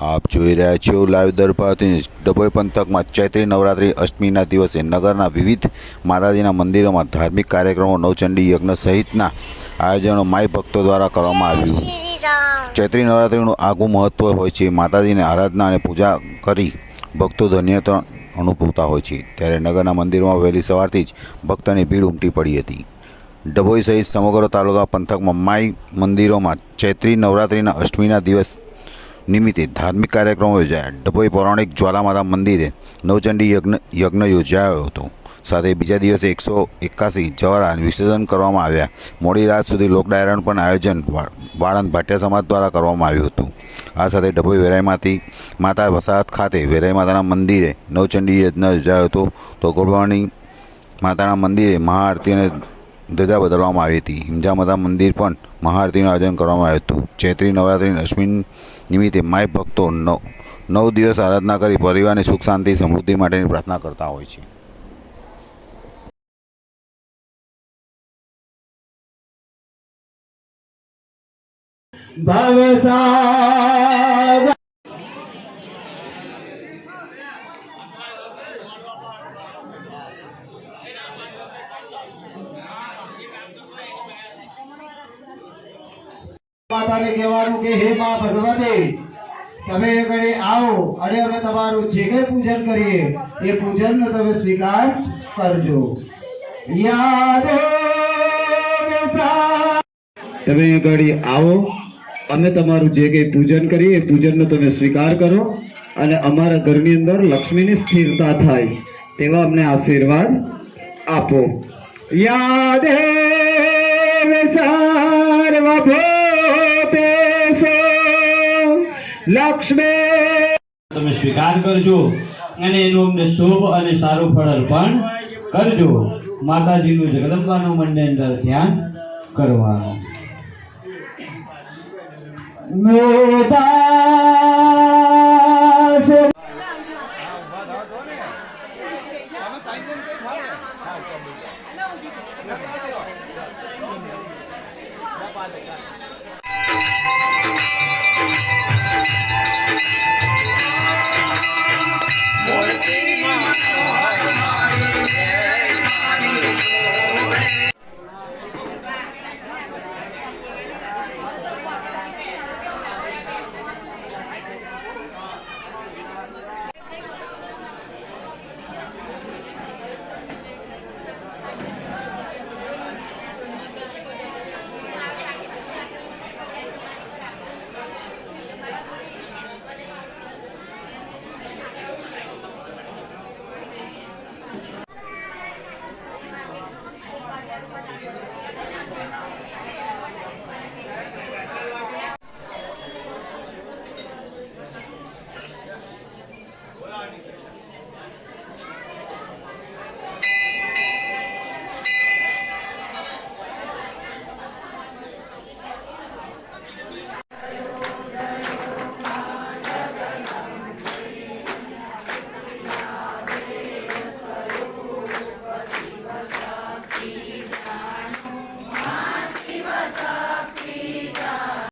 આપ જોઈ રહ્યા છો લાઈવ દરબારથી ડભોઈ પંથકમાં ચૈત્રી નવરાત્રિ અષ્ટમીના દિવસે નગરના વિવિધ માતાજીના મંદિરોમાં ધાર્મિક કાર્યક્રમો નવચંડી યજ્ઞ સહિતના આયોજનો માય ભક્તો દ્વારા કરવામાં આવ્યું. ચૈત્રી નવરાત્રીનું આગવું મહત્ત્વ હોય છે. માતાજીને આરાધના અને પૂજા કરી ભક્તો ધન્યતા અનુભવતા હોય છે. ત્યારે નગરના મંદિરોમાં વહેલી સવારથી જ ભક્તોની ભીડ ઉમટી પડી હતી. ડભોઈ સહિત સમગ્ર તાલુકા પંથકમાં માઈ મંદિરોમાં ચૈત્રી નવરાત્રીના અષ્ટમીના દિવસ નિમિત્તે ધાર્મિક કાર્યક્રમો યોજાયા. ડભોઈ પૌરાણિક જ્વાલામાતા મંદિરે નવચંડી યજ્ઞ યજ્ઞ યોજાયો હતો. સાથે બીજા દિવસે એકસો એકાસી જવારા વિસર્જન કરવામાં આવ્યા. મોડી રાત સુધી લોકડાયરણ પણ આયોજન વાળંદ ભાટિયા સમાજ દ્વારા કરવામાં આવ્યું હતું. આ સાથે ડભોઈ વેરાઈમાંથી માતા વસાહત ખાતે વેરાઈ માતાના મંદિરે નવચંડી યજ્ઞ યોજાયો હતો. તો ગોળવાણી માતાના મંદિરે મહાઆરતી અને ધજા બદલવામાં આવી હતી. હિંજામાતા મંદિર પણ મહાઆરતીનું આયોજન કરવામાં આવ્યું હતું. ચૈત્રી નવરાત્રિ અશ્વિન નિમિત્તે માય ભક્તો નવ નવ દિવસ આરાધના કરી પરિવારની સુખ, શાંતિ, સમૃદ્ધિ માટેની પ્રાર્થના કરતા હોય છે. ભવસાગ માતાને કહેવાનું કે, હે મા ભગવતી, તમે એ આવો અને અમે તમારું જે કંઈ પૂજન કરીએ, એ પૂજનનો તમે સ્વીકાર કરજો. તમે ઘડી આવો, અમે તમારું જે કંઈ પૂજન કરીએ, એ પૂજનનો તમે સ્વીકાર કરો અને અમારા ઘરની અંદર લક્ષ્મીની સ્થિરતા થાય, તેવા અમને આશીર્વાદ આપો. યાદ સર્વભૂતેષુ લક્ષ્મી. તમે સ્વીકાર કરજો. અને એનું અમને શુભ અને સારું ફળ અર્પણ કરજો. માતાજીનું જગદંબાનું મનને અંદર ધ્યાન કરવાનું. મેદાસ.